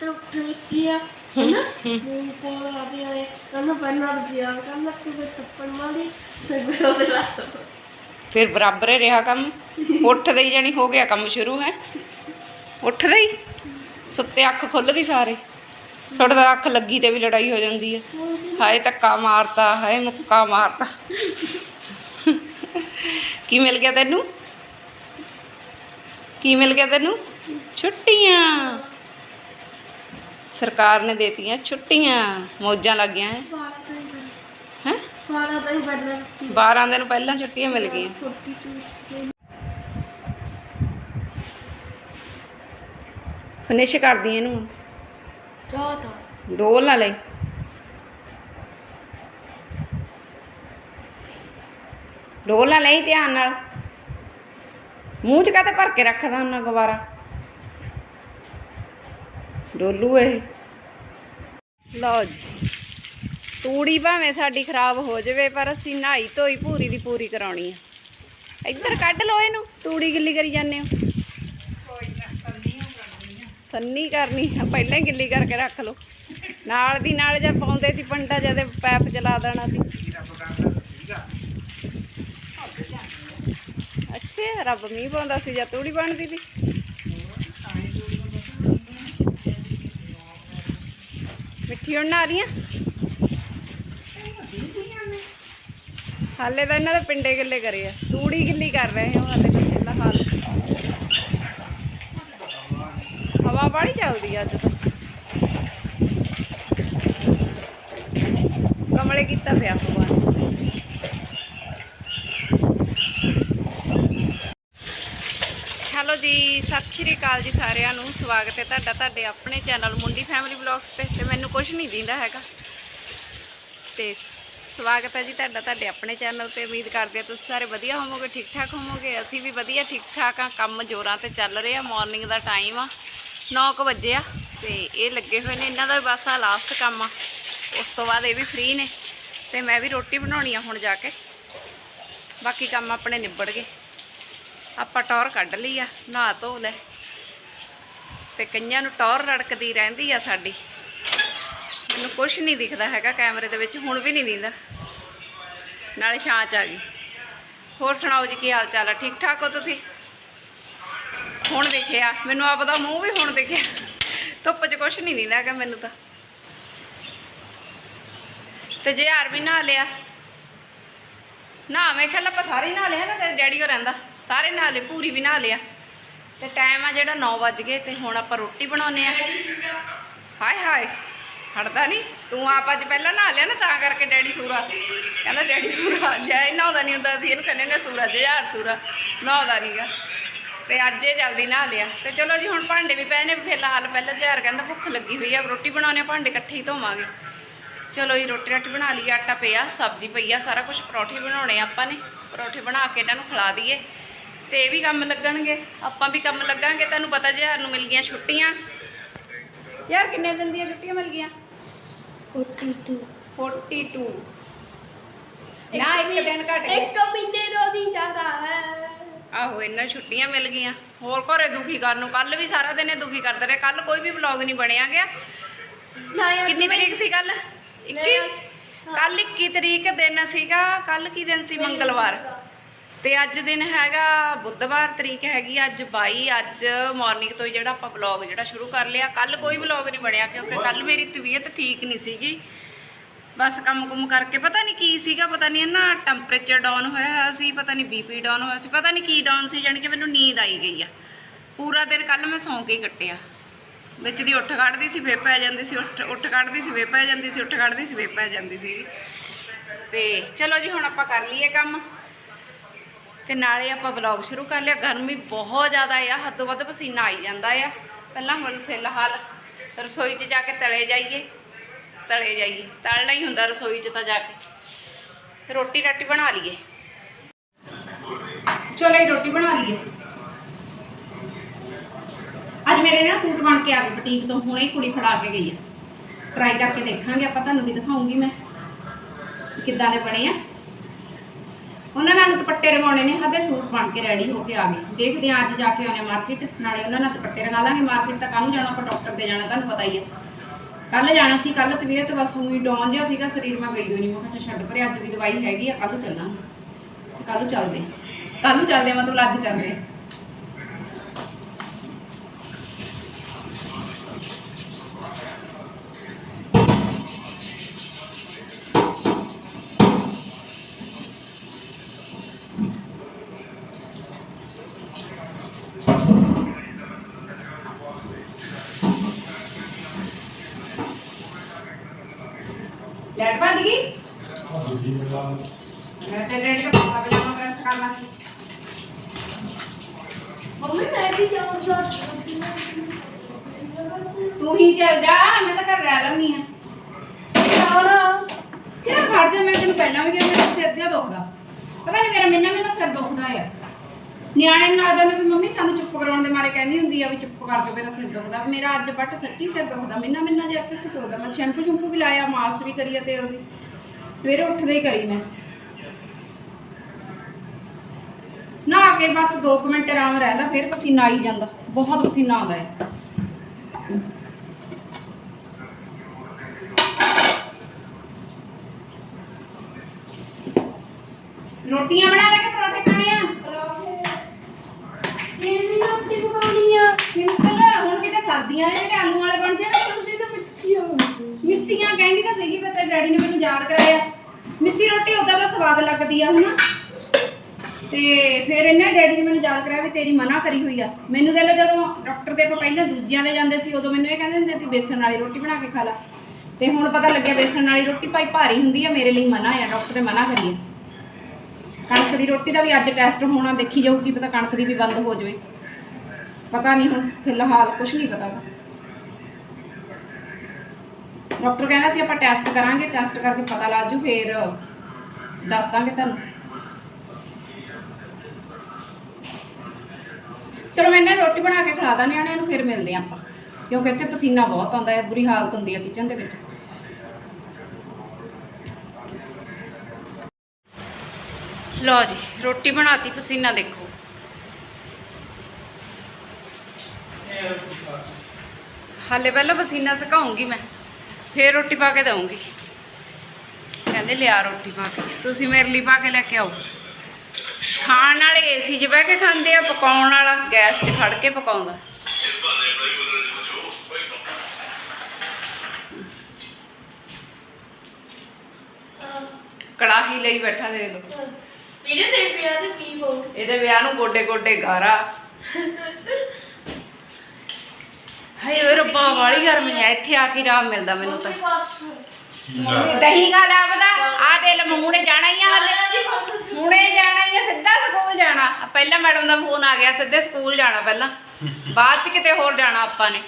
ਤੇ ਉੱਠ ਆ, ਹਨਾ? ਮੂੰਹ ਕੋਲ ਆਦੇ ਆਏ, ਕਹਿੰਦਾ ਬੰਨਾ ਤੇ ਪਿਆ ਕਹਿੰਦਾ ਤੂੰ ਵੀ ਤੱਪਣ ਵਾਲੀ ਤੇ ਮੈਂ ਉਹਦੇ ਲੱਤ ਫਿਰ ਬਰਾਬਰ ਹੀ ਰਿਹਾ ਕੰਮ। ਉੱਠਦੇ ਹੀ ਜਾਣੀ ਹੋ ਗਿਆ ਕੰਮ ਸ਼ੁਰੂ, ਹੈ? ਉੱਠਦੇ ਹੀ? ਸੁੱਤੇ ਅੱਖ ਖੁੱਲਦੀ ਸਾਰੇ। ਥੋੜਾ ਤਾਂ ਅੱਖ ਲੱਗੀ ਤੇ ਵੀ ਲੜਾਈ ਹੋ ਜਾਂਦੀ ਹੈ ਹਾਏ ਧੱਕਾ ਮਾਰਤਾ, ਹਾਏ ਮੁੱਕਾ ਮਾਰਤਾ। ਕੀ ਮਿਲ ਗਿਆ ਤੈਨੂੰ? ਕੀ ਮਿਲ ਗਿਆ ਤੈਨੂੰ? ਛੁੱਟੀਆਂ। ਸਰਕਾਰ ਨੇ ਦੇਤੀਆਂ, ਛੁੱਟੀਆਂ ਮੌਜਾਂ ਲੱਗੀਆਂ ਹੈ ਬਾਰਾਂ ਹੈ? ਬਾਰਾਂ ਤਾਂ ਹੀ 12 ਦਿਨ ਪਹਿਲਾਂ ਛੁੱਟੀਆਂ ਮਿਲ ਗਈਆਂ। ਫਿਨਿਸ਼ ਕਰਦੀ ਇਹਨੂੰ। ਕਿਆ ਤਾਂ ਡੋਲ ਨਾ ਲਈ ਡੋਲ ਨਾ ਲਈ ਧਿਆਨ ਨਾਲ। ਮੂੰਹ ਚ ਕਾਤੇ ਭਰ ਕੇ ਰੱਖਦਾ ਉਹਨਾਂ ਗਵਾਰਾ? ਡੋਲੂ ਇਹ। ਲਓ ਜੀ। ਤੂੜੀ ਭਾਵੇਂ ਸਾਡੀ ਖਰਾਬ ਹੋ ਜਾਵੇ, ਪਰ ਅਸੀਂ ਨਹਾਈ ਧੋਈ ਪੂਰੀ ਦੀ ਪੂਰੀ ਕਰਾਉਣੀ ਆ। ਇੱਧਰ ਕੱਢ ਲਓ ਇਹਨੂੰ। ਤੂੜੀ ਗਿੱਲੀ ਕਰੀ ਜਾਂਦੇ ਹੋ। ਸੰਨੀ ਕਰਨੀ ਆ, ਪਹਿਲਾਂ ਹੀ ਗਿੱਲੀ ਕਰਕੇ ਰੱਖ ਲਓ। ਨਾਲ ਦੀ ਨਾਲ ਜਦ ਪਾਉਂਦੇ ਸੀ ਪੰਡਾ ਜਦੇ ਪੈਪ ਚਲਾ ਦੇਣਾ ਸੀ। ਅੱਛਾ, ਰੱਬ ਮੀਂਹ ਪਾਉਂਦਾ ਸੀ ਜਾਂ ਤੂੜੀ ਬਣਦੀ ਸੀ। ਮਿੱਠੀ ਹੁਣ ਆ? ਰਹੀਆਂ ਹਾਲੇ ਤਾਂ ਇਹਨਾਂ ਦੇ ਪਿੰਡੇ ਗਿੱਲੇ ਕਰੇ ਆ। ਤੂੜੀ ਗਿੱਲੀ ਕਰ ਰਹੇ ਹਾਂ ਹਾਲੇ ਤਾਂ ਹਾਲ। ਹਵਾ ਬੜੀ ਚੱਲਦੀ ਆ ਅੱਜ ਤਾਂ। ਕਮਲੇ ਕੀਤਾ ਪਿਆ ਹਵਾ ਹੈਲੋ ਜੀ ਸਤਿ ਸ਼੍ਰੀ ਅਕਾਲ ਜੀ ਸਾਰਿਆਂ ਨੂੰ। ਸਵਾਗਤ ਹੈ ਤੁਹਾਡਾ ਤੁਹਾਡੇ ਆਪਣੇ ਚੈਨਲ ਮੁੰਡੀ ਫੈਮਿਲੀ ਵਲੌਗਸ ਤੇ ਤੇ ਮੈਨੂੰ ਕੁਝ ਨਹੀਂ ਦਿੰਦਾ ਹੈਗਾ। ਤੇ ਸਵਾਗਤ ਹੈ ਜੀ ਤੁਹਾਡਾ ਤੁਹਾਡੇ ਆਪਣੇ ਚੈਨਲ ਤੇ। ਉਮੀਦ ਕਰਦੇ ਆ ਤੁਸੀਂ ਸਾਰੇ ਵਧੀਆ ਹੋਵੋਗੇ ਠੀਕ ਠਾਕ ਹੋਵੋਗੇ। ਅਸੀਂ ਵੀ ਵਧੀਆ ਠੀਕ ਠਾਕ ਆ ਕੰਮ ਜੋਰਾਂ ਤੇ ਚੱਲ ਰਿਹਾ ਮਾਰਨਿੰਗ ਦਾ ਟਾਈਮ ਆ। 9:00 ਵਜੇ ਆ ਤੇ ਇਹ ਲੱਗੇ ਹੋਏ ਨੇ। ਇਹਨਾਂ ਦਾ ਵੀ ਬਸ ਆ ਲਾਸਟ ਕੰਮ ਆ। ਉਸ ਤੋਂ ਬਾਅਦ ਇਹ ਵੀ ਫ੍ਰੀ ਨੇ। ਤੇ ਮੈਂ ਵੀ ਰੋਟੀ ਬਣਾਉਣੀ ਆ ਹੁਣ ਜਾ ਕੇ। ਬਾਕੀ ਕੰਮ ਆਪਣੇ ਨਿਬੜ ਗਏ। ਆਪਾਂ ਟੌਰ ਕੱਢ ਲਈ ਆ, ਨਹਾ ਧੋ ਲੈ। ਤੇ ਕਈਆਂ ਨੂੰ ਟੌਰ ਰੜਕਦੀ ਰਹਿੰਦੀ ਆ ਸਾਡੀ। ਮੈਨੂੰ ਕੁਝ ਨਹੀਂ ਦਿਖਦਾ ਹੈਗਾ ਕੈਮਰੇ ਦੇ ਵਿੱਚ, ਹੁਣ ਵੀ ਨਹੀਂ ਦਿੰਦਾ। ਨਾਲੇ ਛਾਂ ਚ ਆ ਗਈ। ਹੋਰ ਸੁਣਾਓ ਜੀ, ਕੀ ਹਾਲ ਚਾਲ ਆ? ਠੀਕ ਠਾਕ ਹੋ ਤੁਸੀਂ? ਹੁਣ ਦੇਖਿਆ, ਮੈਨੂੰ ਆਪਦਾ ਮੂੰਹ ਵੀ ਹੁਣ ਦੇਖਿਆ। ਧੁੱਪ 'ਚ ਕੁਝ ਨਹੀਂ ਦਿੰਦਾ ਹੈਗਾ ਮੈਨੂੰ ਤਾਂ। ਤੇ ਜੇ ਹਾਰ ਵੀ ਨਹਾ ਲਿਆ। ਨਾ ਮੈਂ ਖਿਆਲ ਆਪਾਂ ਸਾਰੇ ਹੀ ਨਹਾ ਲਿਆ ਨਾ, ਤੇਰੇ ਡੈਡੀ ਹੋ ਰਹਿੰਦਾ ਸਾਰੇ ਨਹਾ ਲਏ, ਪੂਰੀ ਵੀ ਨਹਾ ਲਿਆ। ਤੇ ਟਾਈਮ ਆ ਜਿਹੜਾ 9 ਵੱਜ ਗਏ ਤੇ ਹੁਣ ਆਪਾਂ ਰੋਟੀ ਬਣਾਉਨੇ ਆ ਹਾਏ ਹਾਏ, ਹਟਦਾ ਨਹੀਂ ਤੂੰ ਆਪ ਅੱਜ ਪਹਿਲਾਂ ਨਹਾ ਲਿਆ ਨਾ, ਤਾਂ ਕਰਕੇ ਡੈਡੀ ਸੂਰਾ। ਕਹਿੰਦਾ ਡੈਡੀ ਸੂਰਾ, ਜੈ ਨਹਾਉਂਦਾ ਨਹੀਂ ਹੁੰਦਾ ਸੀ ਇਹਨੂੰ ਕਹਿੰਦੇ ਨੇ ਸੂਰਾ ਜਹਾਰ ਸੂਰਾ, ਨਹਾਉਂਦਾ ਨਹੀਂਗਾ ਤੇ ਅੱਜ ਇਹ ਜਲਦੀ ਨਹਾ ਲਿਆ। ਤੇ ਚਲੋ ਜੀ, ਹੁਣ ਭਾਂਡੇ ਵੀ ਪਏ ਨੇ ਫਿਲਹਾਲ ਪਹਿਲਾਂ ਜਹਾਰ ਕਹਿੰਦਾ ਭੁੱਖ ਲੱਗੀ ਹੋਈ ਆ, ਰੋਟੀ ਬਣਾਉਣੇ ਆ ਭਾਂਡੇ ਇਕੱਠੇ ਹੀ ਧੋਵਾਂਗੇ। ਚਲੋ ਜੀ, ਰੋਟੀ ਰਾਟੀ ਬਣਾ ਲਈ, ਆਟਾ ਪਿਆ, ਸਬਜ਼ੀ ਪਈ ਆ, ਸਾਰਾ ਕੁਝ ਪਰੌਠੇ ਬਣਾਉਣੇ ਆ ਆਪਾਂ ਨੇ। ਪਰੌਠੇ ਬਣਾ ਕੇ ਇਹਨਾਂ ਨੂੰ ਖਿਲਾ ਦਈਏ। ਤੇ ਇਹ ਵੀ ਕੰਮ ਲੱਗਣਗੇ। ਆਪਾਂ ਵੀ ਕੰਮ ਲੱਗਾਂਗੇ ਤੁਹਾਨੂੰ ਪਤਾ ਜਹਾਰ ਨੂੰ ਮਿਲ ਗਈਆਂ ਛੁੱਟੀਆਂ। ਯਾਰ ਕਿੰਨੇ ਦਿਨ ਦੀਆਂ ਛੁੱਟੀਆਂ ਮਿਲ ਗਈਆਂ? 42 42 ਨਾ ਇੱਕ ਦਿਨ ਘਟ ਗਿਆ। ਇੱਕ ਮਹੀਨੇ ਤੋਂ ਦੀ ਜ਼ਿਆਦਾ ਹੈ। ਆਹੋ ਇਹਨਾਂ ਛੁੱਟੀਆਂ ਮਿਲ ਗਈਆਂ। ਹੋਰ ਘਰੇ ਦੁਖੀ ਕਰਨ ਨੂੰ ਕੱਲ ਵੀ ਸਾਰਾ ਦਿਨ ਇਹ ਦੁਖੀ ਕਰਦੇ ਰਹੇ। ਕੱਲ ਕੋਈ ਵੀ ਵਲੌਗ ਨਹੀਂ ਬਣਿਆ ਗਿਆ। ਕਿੰਨੀ ਤਰੀਕ ਸੀ ਕੱਲ 21 ਕੱਲ 21 ਤਰੀਕ ਦਿਨ ਸੀਗਾ ਕੱਲ ਕੀ ਦਿਨ ਸੀ? ਮੰਗਲਵਾਰ। ਤੇ ਅੱਜ ਦਿਨ ਹੈਗਾ ਬੁੱਧਵਾਰ ਤਰੀਕ ਹੈਗੀ ਅੱਜ 22 ਅੱਜ ਮਾਰਨਿੰਗ ਤੋਂ ਹੀ ਜਿਹੜਾ ਆਪਾਂ ਵਲੌਗ ਜਿਹੜਾ ਸ਼ੁਰੂ ਕਰ ਲਿਆ। ਕੱਲ ਕੋਈ ਵਲੌਗ ਨਹੀਂ ਬਣਿਆ ਕਿਉਂਕਿ ਕੱਲ ਮੇਰੀ ਤਬੀਅਤ ਠੀਕ ਨਹੀਂ ਸੀਗੀ। ਬਸ ਕੰਮ ਕੁਮ ਕਰਕੇ ਪਤਾ ਨਹੀਂ ਕੀ ਸੀਗਾ, ਪਤਾ ਨਹੀਂ ਨਾ ਟੈਂਪਰੇਚਰ ਡਾਊਨ ਹੋਇਆ ਹੋਇਆ ਸੀ, ਪਤਾ ਨਹੀਂ ਬੀਪੀ ਡਾਊਨ ਹੋਇਆ ਸੀ, ਪਤਾ ਨਹੀਂ ਕੀ ਡਾਊਨ ਸੀ, ਜਾਣੀ ਕਿ ਮੈਨੂੰ ਨੀਂਦ ਆਈ ਗਈ ਆ। ਪੂਰਾ ਦਿਨ ਕੱਲ ਮੈਂ ਸੌਂ ਕੇ ਹੀ ਕੱਟਿਆ। ਵਿੱਚ ਦੀ ਉੱਠ ਕੱਢਦੀ ਸੀ ਵੇ ਪੈ ਜਾਂਦੀ ਸੀ, ਉੱਠ ਉੱਠ ਕੱਢਦੀ ਸੀ ਵੇ ਪੈ ਜਾਂਦੀ ਸੀ, ਉੱਠ ਕੱਢਦੀ ਸੀ ਵੇ ਪੈ ਜਾਂਦੀ ਸੀ ਤੇ ਚਲੋ ਜੀ, ਹੁਣ ਆਪਾਂ ਕਰ ਲਈਏ ਕੰਮ। ਤੇ ਨਾਲੇ ਆਪਾਂ ਵਲੌਗ ਸ਼ੁਰੂ ਕਰ ਲਿਆ। ਗਰਮੀ ਬਹੁਤ ਜ਼ਿਆਦਾ ਆ। ਹੱਦੋਂ ਵੱਧ ਪਸੀਨਾ ਆਈ ਜਾਂਦਾ ਆ। ਪਹਿਲਾਂ ਹੁਣ ਫਿਲਹਾਲ ਰਸੋਈ 'ਚ ਜਾ ਕੇ ਤਲੇ ਜਾਈਏ। ਤਲੇ ਜਾਈਏ। ਤਲਣਾ ਹੀ ਹੁੰਦਾ ਰਸੋਈ 'ਚ ਤਾਂ ਜਾ ਕੇ। ਰੋਟੀ ਰਾਟੀ ਬਣਾ ਲਈਏ। ਚਲੋ ਇਹ ਰੋਟੀ ਬਣਾ ਲਈਏ। ਅੱਜ ਮੇਰੇ ਨਾ ਸੂਟ ਬਣ ਕੇ ਆ ਗਏ ਬੁਟੀਕ ਤੋਂ। ਹੁਣੇ ਹੀ ਕੁੜੀ ਫੜਾ ਕੇ ਗਈ ਆ। ਟਰਾਈ ਕਰਕੇ ਦੇਖਾਂਗੇ। ਆਪਾਂ ਤੁਹਾਨੂੰ ਵੀ ਦਿਖਾਉਂਗੀ ਮੈਂ। ਕਿੱਦਾਂ ਦੇ ਬਣੇ ਆ। ਉਹਨਾਂ ਨਾਲ ਦੁਪੱਟੇ ਰੰਗਾਉਣੇ ਨੇ ਹਦੇ ਸੂਟ ਬਣ ਕੇ ਰੈਡੀ ਹੋ ਕੇ ਆ ਗਏ। ਦੇਖਦੇ ਹਾਂ ਅੱਜ ਜਾ ਕੇ ਆਉਣੇ ਮਾਰਕੀਟ ਨਾਲੇ ਉਹਨਾਂ ਨਾਲ ਦੁਪੱਟੇ ਰੰਗਾ ਲਾਂਗੇ। ਮਾਰਕੀਟ ਤਾਂ ਕੱਲ ਨੂੰ ਜਾਣਾ ਆਪਾਂ ਡਾਕਟਰ ਦੇ ਜਾਣਾ ਤੁਹਾਨੂੰ ਪਤਾ ਹੀ ਹੈ। ਕੱਲ ਜਾਣਾ ਸੀ ਕੱਲ ਤਬੀਅਤ ਬਸ ਉਹੀ ਡਾਊਨ ਜਿਹਾ ਸੀਗਾ ਸਰੀਰ ਮੈਂ ਗਈ ਹੋਈ ਨਹੀਂ ਮੈਂ ਕਿਹਾ ਛੱਡ ਪਰੇ ਅੱਜ ਦੀ ਦਵਾਈ ਹੈਗੀ ਆ ਕੱਲ ਨੂੰ ਚੱਲਾਂਗੇ। ਕੱਲ ਨੂੰ ਚੱਲਦੇ ਕੱਲ ਨੂੰ ਚੱਲਦੇ ਆ, ਮਤਲਬ ਅੱਜ ਚੱਲਦੇ ਆ। ਲੈਟ ਬੰਦ ਗਈ ਮੈਂ ਤੇ ਰੈਡੀ ਦਾ ਪਾਪਾ ਪਜਾਮਾ ਪ੍ਰੈਸ ਕਰਨਾ ਸੀ ਮੰਮੀ ਮੈਂ ਵੀ ਜਾਊਂਗਾ ਤੂੰ ਹੀ ਚੱਲ ਜਾ, ਮੈਂ ਤਾਂ ਘਰ ਰਹਿ ਲੈਣੀ ਆ ਜਾਣਾ ਯਾਰ ਖੜ ਜਾ, ਮੈਂ ਤੈਨੂੰ ਪਹਿਲਾਂ ਵੀ ਕਿਹਾ, ਮੇਰਾ ਸਿਰ ਜਿਹਾ ਦੁਖਦਾ। ਪਤਾ ਨਹੀਂ ਮੇਰਾ ਮਿੰਨਾ ਮਿੰਨਾ ਸਿਰ ਦੁਖਦਾ ਆ। ਨਿਆਣੇ ਨੂੰ ਲੱਗਦਾ ਵੀ ਮੰਮੀ ਸਾਨੂੰ ਚੁੱਪ ਕਰਾਉਣ ਦੇ ਮਾਰੇ ਕਹਿੰਦੀ ਹੁੰਦੀ ਆ ਵੀ ਚੁੱਪ ਕਰ ਜਾ, ਮੇਰਾ ਸਿਰ ਦੁਖਦਾ। ਮੇਰਾ ਅੱਜ ਬੱਟ ਸੱਚੀ ਸਿਰ ਦੁਖਦਾ, ਮਿੰਨਾ ਮਿੰਨਾ ਜਿਹਾ ਇੱਥੇ ਦੁਖਦਾ। ਮੈਂ ਸ਼ੈਂਪੂ ਸ਼ੈਂਪੂ ਵੀ ਲਾਇਆ, ਮਾਲਸ਼ ਵੀ ਕਰੀ ਆ ਤੇਲ ਦੀ। ਸਵੇਰੇ ਉੱਠਦੇ ਹੀ ਕਰੀ ਮੈਂ। ਨਹਾ ਕੇ ਬਸ 2 ਮਿੰਟ ਆਰਾਮ ਰਹਿੰਦਾ, ਫਿਰ ਪਸੀਨਾ ਆਈ ਜਾਂਦਾ। ਬਹੁਤ ਪਸੀਨਾ ਆਉਂਦਾ ਹੈ ਰੋਟੀਆਂ ਬਣਾ ਦੇ ਕੇ ਪਰੌਂਠੇ ਖਾਣੇ ਆ? ਇਹ ਵੀ ਰੋਟੀ ਪਕਾਉਣੀ ਆ? ਸਿੰਪਲ ਹੁਣ ਕਿਤੇ ਸਰਦੀਆਂ ਨੇ ਜਿਹੜੇ ਆਲੂ ਵਾਲੇ ਬਣ ਜਾਣ ਤੁਸੀਂ ਤਾਂ ਹੋ। ਮਿੱਸੀਆਂ ਕਹਿੰਦੀ ਤਾਂ ਸੀਗੀ ਪਰ ਤੇਰੇ ਡੈਡੀ ਨੇ ਮੈਨੂੰ ਯਾਦ ਕਰਾਇਆ। ਮਿੱਸੀ ਰੋਟੀ ਉਦਾਂ ਦਾ ਸਵਾਦ ਲੱਗਦੀ ਆ ਹਨਾ? ਤੇ ਫਿਰ ਇਹਨੇ ਡੈਡੀ ਨੇ ਮੈਨੂੰ ਯਾਦ ਕਰਾਇਆ ਵੀ ਤੇਰੀ ਮਨਾ ਕਰੀ ਹੋਈ ਆ। ਮੈਨੂੰ ਦੇ ਲੋ ਜਦੋਂ ਡਾਕਟਰ ਦੇ ਆਪਾਂ ਪਹਿਲਾਂ ਦੂਜਿਆਂ ਦੇ ਜਾਂਦੇ ਸੀ ਉਦੋਂ ਮੈਨੂੰ ਇਹ ਕਹਿੰਦੇ ਹੁੰਦੇ ਸੀ ਬੇਸਣ ਵਾਲੀ ਰੋਟੀ ਬਣਾ ਕੇ ਖਾ ਲੈ। ਤੇ ਹੁਣ ਪਤਾ ਲੱਗਿਆ ਬੇਸਣ ਵਾਲੀ ਰੋਟੀ ਭਾਈ ਭਾਰੀ ਹੁੰਦੀ ਆ ਮੇਰੇ ਲਈ ਮਨਾ ਆ ਡਾਕਟਰ ਨੇ ਮਨਾ ਕਰੀ ਆ। ਕਣਕ ਦੀ ਰੋਟੀ ਦਾ ਵੀ ਅੱਜ ਟੈਸਟ ਹੋਣਾ, ਦੇਖੀ ਜਾਊ ਪਤਾ ਕਣਕ ਦੀ ਵੀ ਬੰਦ ਹੋ ਜਾਵੇ। ਪਤਾ ਨਹੀਂ ਹੁਣ, ਫਿਲਹਾਲ ਕੁਝ ਨਹੀਂ ਪਤਾ। ਡਾਕਟਰ ਕਹਿੰਦਾ ਸੀ ਆਪਾਂ ਟੈਸਟ ਕਰਾਂਗੇ ਟੈਸਟ ਕਰਕੇ ਪਤਾ ਲੱਗ ਜੂ, ਫੇਰ ਦੱਸ ਦਾਂਗੇ ਤੁਹਾਨੂੰ। ਚਲੋ ਮੈਂ ਇਹਨਾਂ ਰੋਟੀ ਬਣਾ ਕੇ ਖਿਲਾ ਦਾਂ ਨਿਆਣਿਆਂ ਨੂੰ ਫਿਰ ਮਿਲਦੇ ਹਾਂ ਆਪਾਂ। ਕਿਉਂਕਿ ਇੱਥੇ ਪਸੀਨਾ ਬਹੁਤ ਆਉਂਦਾ ਹੈ, ਬੁਰੀ ਹਾਲਤ ਹੁੰਦੀ ਹੈ ਕਿਚਨ ਦੇ ਵਿੱਚ। ਲਓ ਜੀ, ਰੋਟੀ ਬਣਾਤੀ ਪਸੀਨਾ ਦੇਖੋ। ਹਾਲੇ ਪਹਿਲਾਂ ਪਸੀਨਾ ਸੁਕਾਉਂਗੀ ਮੈਂ, ਫੇਰ ਰੋਟੀ ਪਾ ਕੇ ਦਊਂਗੀ। ਕਹਿੰਦੇ ਲਿਆ ਰੋਟੀ ਪਾ ਕੇ, ਤੁਸੀਂ ਮੇਰੇ ਲਈ ਪਾ ਕੇ ਲੈ ਕੇ ਆਓ। ਖਾਣ ਵਾਲੇ ਏਸੀ 'ਚ ਬਹਿ ਕੇ ਖਾਂਦੇ ਆ, ਪਕਾਉਣ ਵਾਲਾ ਗੈਸ 'ਚ ਖੜ ਕੇ ਪਕਾਉਂਦਾ। ਕੜਾਹੀ ਲਈ ਬੈਠਾ ਦੇ ਲੋ ਮੇਰੇ ਤੇ ਪਿਆ ਤੇ ਪੀ ਬਹੁਤ ਇਹਦੇ ਵਿਆਹ ਨੂੰ ਗੋਡੇ ਗੋਡੇ ਗਾਰਾ। ਹਾਏ ਓਏ ਰੱਬਾ ਵਾਲੀ ਗਰਮੀ ਆ ਇੱਥੇ ਆ ਕੇ ਆਰਾਮ ਮਿਲਦਾ ਮੈਨੂੰ ਤਾਂ। ਦਹੀਂ ਖਾ ਲਾ ਪਤਾ ਆ ਦੇ ਲੈ ਮੂਹਣੇ ਜਾਣਾ ਹੀ ਆ ਹਲੇ। ਹੁਣੇ ਜਾਣਾ ਹੀ ਆ ਸਿੱਧਾ ਸਕੂਲ ਜਾਣਾ। ਪਹਿਲਾਂ ਮੈਡਮ ਦਾ ਫੋਨ ਆ ਗਿਆ ਸਿੱਧੇ ਸਕੂਲ ਜਾਣਾ ਪਹਿਲਾਂ। ਬਾਅਦ ਚ ਕਿਤੇ ਹੋਰ ਜਾਣਾ ਆਪਾਂ ਨੇ।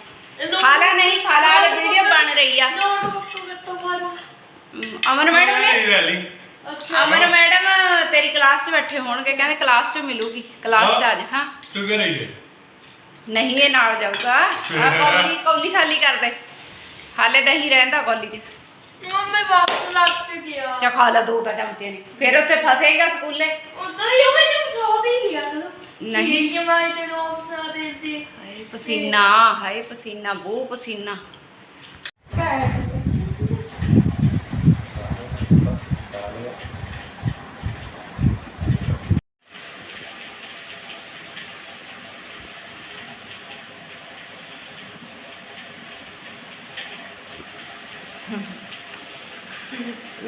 ਖਾ ਲੈ ਨਹੀਂ ਖਾ ਲੈ ਇਹ ਵੀਡੀਓ ਬਣ ਰਹੀ ਆ। ਅਮਨ ਮੈਡਮ ਨੇ? ਅੱਛਾ। ਅਮਨ ਮੈਡਮ ਤੇਰੀ ਕਲਾਸ 'ਚ ਬੈਠੇ ਹੋਣਗੇ ਕਹਿੰਦੇ ਕਲਾਸ 'ਚ ਮਿਲੂਗੀ। ਕਲਾਸ 'ਚ ਆ ਜਾ ਹਾਂ। ਤੂੰ ਕਿਹ ਰਹੀ ਹੈ ਨਹੀਂ ਇਹ ਨਾਲ ਜਾਊਗਾ। ਆ ਕੌਲੀ ਕੌਲੀ ਖਾਲੀ ਕਰ ਦੇ ਹਾਲੇ ਦਹੀਂ ਰਹਿੰਦਾ ਕੌਲੀ 'ਚ। ਮੰਮੀ ਵਾਪਸ ਲੱਗ ਤੇ ਗਿਆ। ਚਾ ਖਾ ਲਾ ਦੋ ਤਾਂ ਚਮਚੇ ਨੇ ਫਿਰ ਉੱਥੇ ਫਸੇਗਾ ਸਕੂਲੇ। ਉਧਰ ਹੀ ਉਹ ਮੈਨੂੰ ਸੌ ਦੇ ਲਿਆ ਕਰ ਨਹੀਂ। ਇਹ ਮਾਈ ਤੇ ਰੋਪ ਸਾ ਦੇ ਦੇ ਹਾਏ ਪਸੀਨਾ ਹਾਏ ਪਸੀਨਾ ਬਹੁ ਪਸੀਨਾ।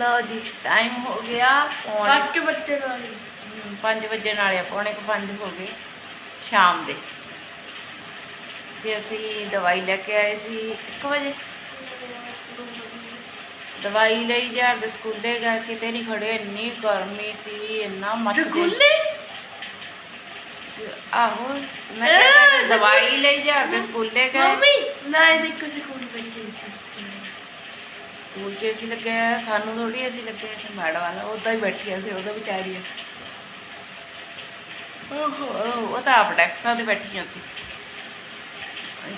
ਲਓ ਜੀ ਟਾਈਮ ਹੋ ਗਿਆ ਪੌਣੇ ਬੱਚ ਬੱਚੇ ਨਾਲ ਹੀ 5 ਵਜੇ ਨਾਲੇ ਆ, ਪੌਣੇ ਕੁ 5 ਹੋ ਗਏ ਸ਼ਾਮ ਦੇ। ਤੇ ਅਸੀਂ ਦਵਾਈ ਲੈ ਕੇ ਆਏ ਸੀ 1 ਵਜੇ। ਦਵਾਈ ਲਈ ਯਾਰ ਦੇ ਸਕੂਲੇ ਗਏ ਕਿਤੇ ਨਹੀਂ ਖੜੇ ਇੰਨੀ ਗਰਮੀ ਸੀ ਇੰਨਾ ਮੱਚ ਸਕੂਲੇ? ਆਹੋ ਮੈਂ ਕਿਹਾ ਦਵਾਈ ਲਈ ਯਾਰ ਦੇ ਸਕੂਲੇ ਗਏ। ਮੰਮੀ ਨਾ ਇਹ ਦੇਖੋ ਸਕੂਲ ਬੈਠੇ ਸੀ। ਸਕੂਲ 'ਚ ਅਸੀਂ ਲੱਗਿਆ ਸਾਨੂੰ ਥੋੜੀ ਅਸੀਂ ਲੱਗਿਆ ਤੇ ਮੈਡਮ ਵਾਲਾ, ਉਦਾਂ ਹੀ ਬੈਠੀਆਂ ਸੀ ਉਹਦਾ ਵਿਚਾਰੀਆਂ ਓਹੋ, ਉਹ ਤਾਂ ਆਪ ਡੈਕਸਾਂ ਤੇ ਬੈਠੀਆਂ ਸੀ।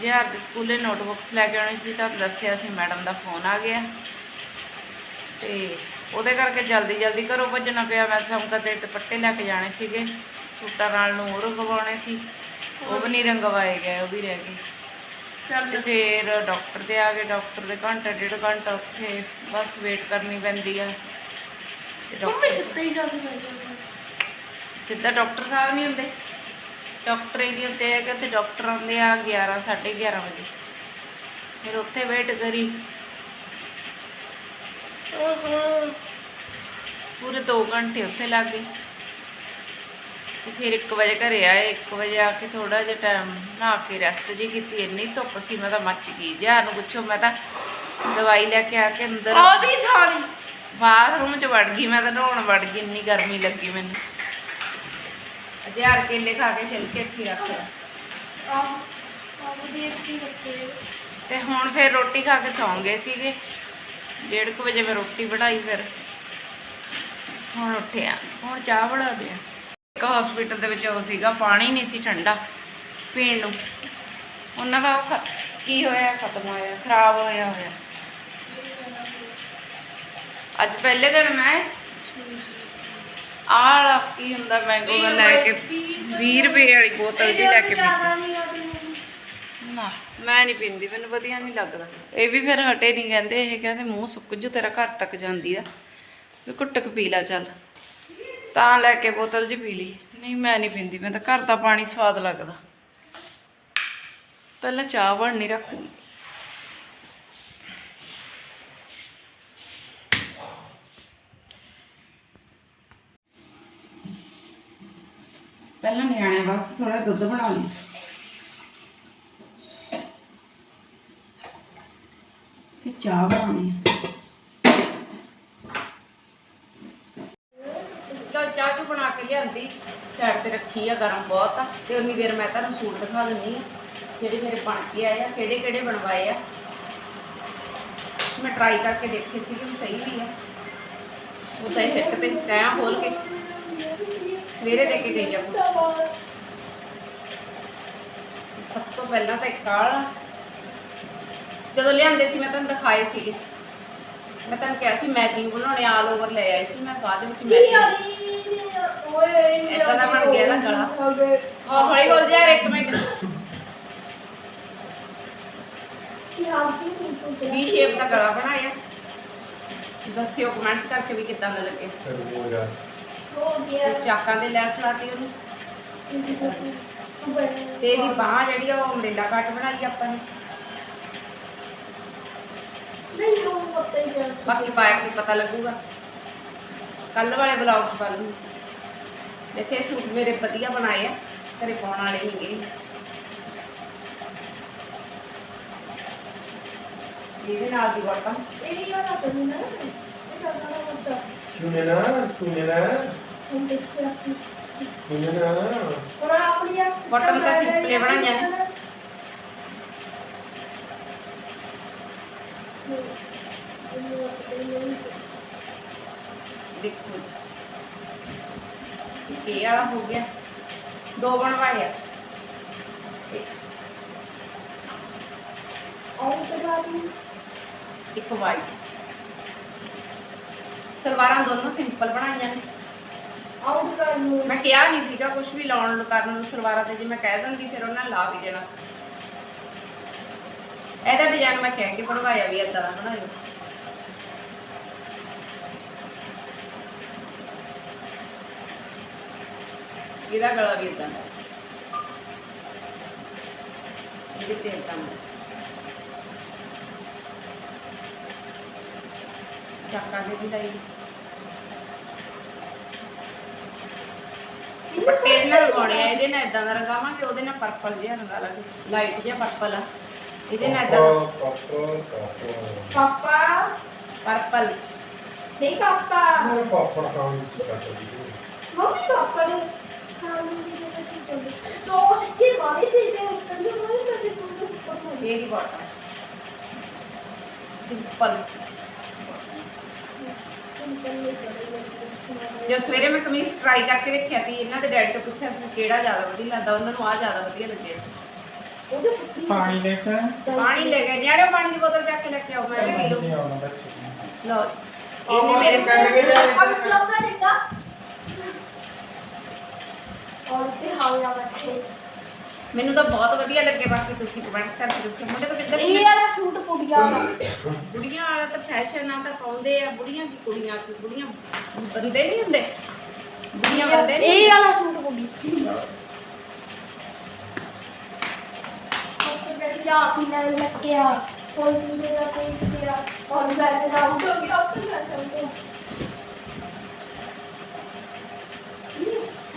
ਜੇ ਆਪ ਸਕੂਲੇ ਨੋਟਬੁੱਕਸ ਲੈ ਕੇ ਆਉਣੀ ਸੀ ਤਾਂ ਦੱਸਿਆ ਸੀ, ਮੈਡਮ ਦਾ ਫੋਨ ਆ ਗਿਆ। ਤੇ ਉਹਦੇ ਕਰਕੇ ਜਲਦੀ ਜਲਦੀ ਘਰੋਂ ਭੱਜਣਾ ਪਿਆ, ਮੈਂ ਸਮਕਾ ਤੇ ਦੁਪੱਟੇ ਲੈ ਕੇ ਜਾਣੇ ਸੀਗੇ, ਸੂਟਾਂ ਨਾਲ ਨੂੰ ਉਹ ਰੰਗਵਾਉਣੇ ਸੀ, ਉਹ ਵੀ ਨਹੀਂ ਰੰਗਵਾਏ ਗਏ, ਉਹ ਵੀ ਰਹਿ ਗਏ। ਤੇ ਫਿਰ ਡਾਕਟਰ ਦੇ ਆ ਗਏ ਡਾਕਟਰ ਦੇ ਘੰਟਾ ਡੇਢ ਘੰਟਾ ਉੱਥੇ ਬਸ ਵੇਟ ਕਰਨੀ ਪੈਂਦੀ ਆ। ਤੇ ਮੰਮੀ ਡਾਕਟਰ ਸਿੱਧੇ ਡਾਕਟਰ ਸਾਹਿਬ ਨਹੀਂ ਹੁੰਦੇ? ਡਾਕਟਰ ਹੀ ਨਹੀਂ ਹੁੰਦੇ ਹੈਗੇ ਤੇ ਡਾਕਟਰ ਆਉਂਦੇ ਆ 11 11:30 ਵਜੇ। ਫਿਰ ਉੱਥੇ ਵੇਟ ਕਰੀ। ਪੂਰੇ 2 ਘੰਟੇ ਉੱਥੇ ਲੱਗ ਗਏ। ਤੇ ਫਿਰ 1 ਵਜੇ ਘਰੇ ਆਏ 1 ਵਜੇ ਆ ਕੇ ਥੋੜਾ ਜਿਹਾ ਟਾਈਮ ਨਹਾ ਕੇ ਰੈਸਟ ਜੀ ਕੀਤੀ ਇੰਨੀ ਧੁੱਪ ਸੀ ਮੈਂ ਤਾਂ ਮੱਚ ਗਈ। ਜਿਆ ਨੂੰ ਪੁੱਛੋ ਮੈਂ ਤਾਂ ਦਵਾਈ ਲੈ ਕੇ ਆ ਕੇ ਅੰਦਰ ਆਦੀ ਸਾਰੀ? ਬਾਥਰੂਮ 'ਚ ਵੜ ਗਈ ਮੈਂ ਤਾਂ ਨਹਾਉਣ ਵੜ ਗਈ ਇੰਨੀ ਗਰਮੀ ਲੱਗੀ ਮੈਨੂੰ। ਹਜ਼ਾਰ ਕੇਲੇ ਖਾ ਕੇ ਛਿਲਕੇ ਇੱਥੇ ਰੱਖ ਲਿਆ। ਤੇ ਹੁਣ ਫਿਰ ਰੋਟੀ ਖਾ ਕੇ ਸੌਂ ਗਏ ਸੀਗੇ। ਡੇਢ ਕੁ ਵਜੇ ਮੈਂ ਰੋਟੀ ਬਣਾਈ ਫਿਰ। ਹੁਣ ਉੱਠਿਆ ਹੁਣ ਚਾਹ ਬਣਾਉਂਦੇ ਆ ਇੱਕ ਹਸਪੀਟਲ ਦੇ ਵਿੱਚ ਉਹ ਸੀਗਾ, ਪਾਣੀ ਨਹੀਂ ਸੀ ਠੰਡਾ ਪੀਣ ਨੂੰ। ਉਹਨਾਂ ਦਾ ਉਹ ਖ- ਕੀ ਹੋਇਆ, ਖਤਮ ਹੋਇਆ, ਖਰਾਬ ਹੋਇਆ ਹੋਇਆ। ਅੱਜ ਪਹਿਲੇ ਦਿਨ ਮੈਂ ਆਹ ਕੀ ਹੁੰਦਾ ਮੈਂਗੋ ਦਾ ਲੈ ਕੇ 20 ਰੁਪਏ ਵਾਲੀ ਬੋਤਲ ਜੀ ਲੈ ਕੇ ਪੀ ਨਾ, ਮੈਂ ਨਹੀਂ ਪੀਂਦੀ, ਮੈਨੂੰ ਵਧੀਆ ਨਹੀਂ ਲੱਗਦਾ। ਇਹ ਵੀ ਫਿਰ ਹਟੇ ਨਹੀਂ ਕਹਿੰਦੇ, ਇਹ ਕਹਿੰਦੇ ਮੂੰਹ ਸੁੱਕ ਜੂ, ਤੇਰਾ ਘਰ ਤੱਕ ਜਾਂਦੀ ਆ। ਵੀ ਘੁੱਟਕ ਪੀ ਲੈ ਚੱਲ। ਤਾਂ ਲੈ ਕੇ ਬੋਤਲ 'ਚ ਪੀ ਲਈ। ਨਹੀਂ, ਮੈਂ ਨਹੀਂ ਪੀਂਦੀ ਮੈਂ ਤਾਂ ਘਰ ਦਾ ਪਾਣੀ ਸਵਾਦ ਲੱਗਦਾ। ਪਹਿਲਾਂ ਚਾਹ ਬਣਨੀ ਨਹੀਂ ਪਹਿਲਾਂ ਨਿਆਣਿਆਂ ਵਾਸਤੇ ਥੋੜਾ ਦੁੱਧ ਬਣਾ ਲਈ। ਫਿਰ ਚਾਹ ਬਣਾਉਣੀ ਹੈ ਲੋ ਚਾਹ ਚੂ ਬਣਾ ਕੇ ਲਿਆਂਦੀ ਸਾਈਡ ਤੇ ਰੱਖੀ ਆ ਗਰਮ ਬਹੁਤ ਆ ਤੇ ਉਨੀ ਦੇਰ ਮੈਂ ਤੁਹਾਨੂੰ ਸੂਟ ਦਿਖਾ ਦਿੰਨੀ ਆ ਜਿਹੜੇ ਮੇਰੇ ਬਣ ਕੇ ਆਏ ਆ ਕਿਹੜੇ ਕਿਹੜੇ ਬਣਵਾਏ ਆ। ਮੈਂ ਟਰਾਈ ਕਰਕੇ ਦੇਖੇ ਸੀ ਕਿ ਸਹੀ ਵੀ ਆ। ਉਹ ਤਾਂ ਸਿੱਟ ਤੇ ਤੈਂ ਖੋਲ ਕੇ ਸਵੇਰੇ ਦੇ ਕੇ ਗਈ ਆ। ਸਭ ਤੋਂ ਪਹਿਲਾਂ ਤਾਂ ਇੱਕ ਕਾਲ ਜਦੋਂ ਲਿਆਂਦੇ ਸੀ ਮੈਂ ਤੁਹਾਨੂੰ ਦਿਖਾਏ ਸੀਗੇ। ਮੈਂ ਤੁਹਾਨੂੰ ਕਿਹਾ ਸੀ ਮੈਚਿੰਗ ਬਣਾਉਣੇ ਆਲ ਓਵਰ ਲੈ ਆਈ ਸੀ ਮੈਂ ਬਾਅਦ ਵਿੱਚ ਮੈਚਿੰਗ ਓਏ ਦਾ ਬਣ ਗਿਆ ਇਹਦਾ ਗਲਾ। ਹਾਂ, ਹੌਲੀ ਬੋਲ ਜਾ, ਯਾਰ ਇੱਕ ਮਿੰਟ। ਵੀ ਸ਼ੇਪ ਦਾ ਗਲਾ ਬਣਾਇਆ। ਦੱਸਿਓ ਕਮੈਂਟਸ ਕਰਕੇ ਵੀ ਕਿੱਦਾਂ ਦਾ ਲੱਗੇ। ਹੋ ਗਿਆ ਤੇ ਚਾਕਾਂ ਦੇ ਲੈਸ ਲਾਤੀ ਉਹਨੇ। ਤੇ ਇਹਦੀ ਬਾਹ ਜਿਹੜੀ ਆ, ਉਹ ਅੰਬਰੇਲਾ ਕੱਟ ਬਣਾਈ ਆਪਾਂ ਨੇ। ਨਹੀਂ ਉਹ ਪਤਾ ਹੀ ਬਾਕੀ ਪਾਇਆ ਕੇ ਪਤਾ ਲੱਗੂਗਾ। ਕੱਲ ਵਾਲੇ ਵਲੌਗ ਪਾ ਲੂੰਗੀ ਵੈਸੇ ਇਹ ਸੂਟ ਮੇਰੇ ਵਧੀਆ ਬਣਾਏ ਆ ਘਰੇ ਪਾਉਣ ਵਾਲੇ ਨਹੀਂ ਗਏ ਇਹਦੇ ਨਾਲ ਦੀ ਬਟਨ ਇਹ ਯਾਰ ਆ ਤੈਨੂੰ ਨਾ ਇਹ ਤਾਂ ਬੜਾ ਵੱਡਾ ਚੁਣਨਾ ਚੁਣਨਾ ਹੁਣ ਦੇਖਿਆ ਆਪਣੀ। ਚੁਣਨਾ ਹੁਣ ਆਪਣੀ ਆ। Bottom ਤਾਂ simple ਬਣਾਈਆਂ ਨੇ। ਦੇਖੋ ਜੀ ਆ ਇੱਕ- ਆਉਂ ਤੇ ਬਾਅਦ ਇੱਕ ਵਾਈਟ ਸਲਵਾਰਾਂ ਦੋਨੋਂ ਸਿੰਪਲ ਬਣਾਈਆਂ ਨੇ। ਆਉਟ ਕਰ ਨੂੰ ਮੈਂ ਕਿਹਾ ਨਹੀਂ ਸੀਗਾ ਕੁਝ ਵੀ ਲਾਉਣ ਕਰਨ ਨੂੰ ਸਲਵਾਰਾਂ ਤੇ ਜੇ ਮੈਂ ਕਹਿ ਦਿੰਦੀ ਫਿਰ ਉਹਨਾਂ ਲਾ ਵੀ ਦੇਣਾ ਸੀ। ਇਹਦਾ ਡਿਜ਼ਾਈਨ ਮੈਂ ਕਹਿ ਕੇ ਬਣਵਾਇਆ ਵੀ ਏਦਾਂ ਦਾ ਬਣਾਇਓ। ਇਹਦਾ ਗਲਾ ਵੀ ਏਦਾਂ ਦਾ ਇਹਦੇ ਤੇ ਏਦਾਂ ਦਾ ਚਾਕਾਂ ਦੇ ਵੀ ਲਾਈ ਪੱਟੇ ਨਾਲ ਲਗਾਉਣੇ ਆ ਇਹਦੇ ਨਾਲ ਇਦਾਂ ਦਾ ਰੰਗਾਵਾਂਗੇ ਉਹਦੇ ਨਾਲ ਪਰਪਲ ਜਿਹਾ ਰੰਗਾ ਲਾਂਗੇ దోశకి మరీ ఏది పడతా ਸਿੰਪਲ ਜੋ ਸਵੇਰੇ ਮੈਂ ਕਮੀਜ਼ ਟਰਾਈ ਕਰਕੇ ਰੱਖਿਆ ਸੀ ਇਹਨਾਂ ਦੇ ਡੈਡੀ ਤੋਂ ਪੁੱਛਿਆ ਸੀ ਕਿਹੜਾ ਜ਼ਿਆਦਾ ਵਧੀਆ ਲੱਗਦਾ ਉਹਨਾਂ ਨੂੰ ਆ ਜ਼ਿਆਦਾ ਵਧੀਆ ਲੱਗਿਆ ਸੀ। ਪਾਣੀ ਲੈ ਕੇ ਪਾਣੀ ਲੈ ਕੇ ਨਿਆੜੇ ਪਾਣੀ ਦੀ ਬੋਤਲ ਚੱਕ ਕੇ ਲੈ ਕੇ ਆਓ ਮੈਂ ਵੀ ਪੀ ਲਓ। ਲਓ ਇਹਨੇ ਮੇਰੇ ਸਿਰ ਤੇ ਲੱਗਾ और फिर हावड़ा बैठे ਮੈਨੂੰ ਤਾਂ ਬਹੁਤ ਵਧੀਆ ਲੱਗੇ ਬਾਕੀ ਤੁਸੀਂ ਕਮੈਂਟਸ ਕਰਕੇ ਦੱਸੋ ਮੁੰਡੇ ਤੋਂ ਕਿੱਦਾਂ ये वाला सूट पुट जाएगा ਬੁੜੀਆਂ ਵਾਲਾ ਤਾਂ ਫੈਸ਼ਨ ਆ ਤਾਂ ਪਾਉਂਦੇ ਆ ਬੁੜੀਆਂ ਕੀ ਕੁੜੀਆਂ ਕੀ ਬੁੜੀਆਂ ਬੰਦੇ ਨਹੀਂ ਹੁੰਦੇ ਬੁੜੀਆਂ ਬੰਦੇ ये ਨਹੀਂ वाला सूट पुट तो बढ़िया पीला लग गया और पीले का पेंट किया और बैठ आउट हो गया फिर मैं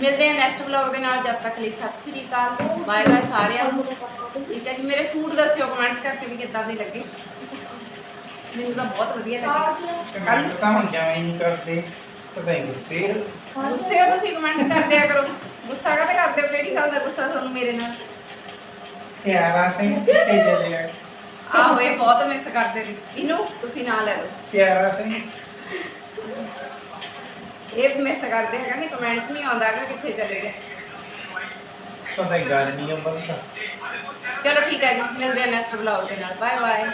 ਮਿਲਦੇ ਆ ਨੈਕਸਟ ਵਲੌਗ ਦੇ ਨਾਲ ਜਦ ਤੱਕ ਲਈ ਸਤਿ ਸ਼੍ਰੀ ਅਕਾਲ। ਬਾਏ ਬਾਏ ਸਾਰਿਆਂ ਨੂੰ। ਠੀਕ ਹੈ ਜੀ ਮੇਰੇ ਸੂਟ ਦੱਸਿਓ ਕਮੈਂਟਸ ਕਰਕੇ ਵੀ ਕਿੱਦਾਂ ਦੇ ਲੱਗੇ? ਮੈਨੂੰ ਤਾਂ ਬਹੁਤ ਵਧੀਆ ਲੱਗੇ। ਕਮੈਂਟ ਤਾਂ ਹੁਣ ਹੀ ਨਹੀਂ ਕਰਦੇ ਪਤਾ ਹੀ ਗੁੱਸੇ ਗੁੱਸੇ ਹੋ ਤੁਸੀਂ ਕਮੈਂਟਸ ਕਰ ਦਿਆ ਕਰੋ। ਗੁੱਸਾ ਕਾਹਤੇ ਕਰਦੇ ਹੋ? ਕਿਹੜੀ ਗੱਲ ਦਾ ਗੁੱਸਾ ਤੁਹਾਨੂੰ ਮੇਰੇ ਨਾਲ? ਸਿਆਰਾ ਸਿੰਘ ਕਿੱਥੇ ਚੱਲਿਆ ਆਹੋ ਇਹ ਬਹੁਤ ਮਿਸ ਕਰਦੇ ਨੇ। ਇਹਨੂੰ ਤੁਸੀਂ ਨਾਲ ਲੈ ਲਓ। ਸਿਆਰਾ ਸਿੰਘ। ਇਹ ਮਿਸ ਕਰਦੇ ਆ ਕਹਿੰਦੇ ਕਮੈਂਟ ਨਹੀਂ ਆਉਂਦਾ ਹੈਗਾ ਕਿੱਥੇ ਚਲੇ ਗਏ। ਪਤਾ ਹੀ ਗੱਲ ਨਹੀਂ ਬੰਦਾ। ਚਲੋ ਠੀਕ ਹੈ ਜੀ ਮਿਲਦੇ ਆ ਨੈਕਸਟ ਵਲੌਗ ਦੇ ਨਾਲ। Bye bye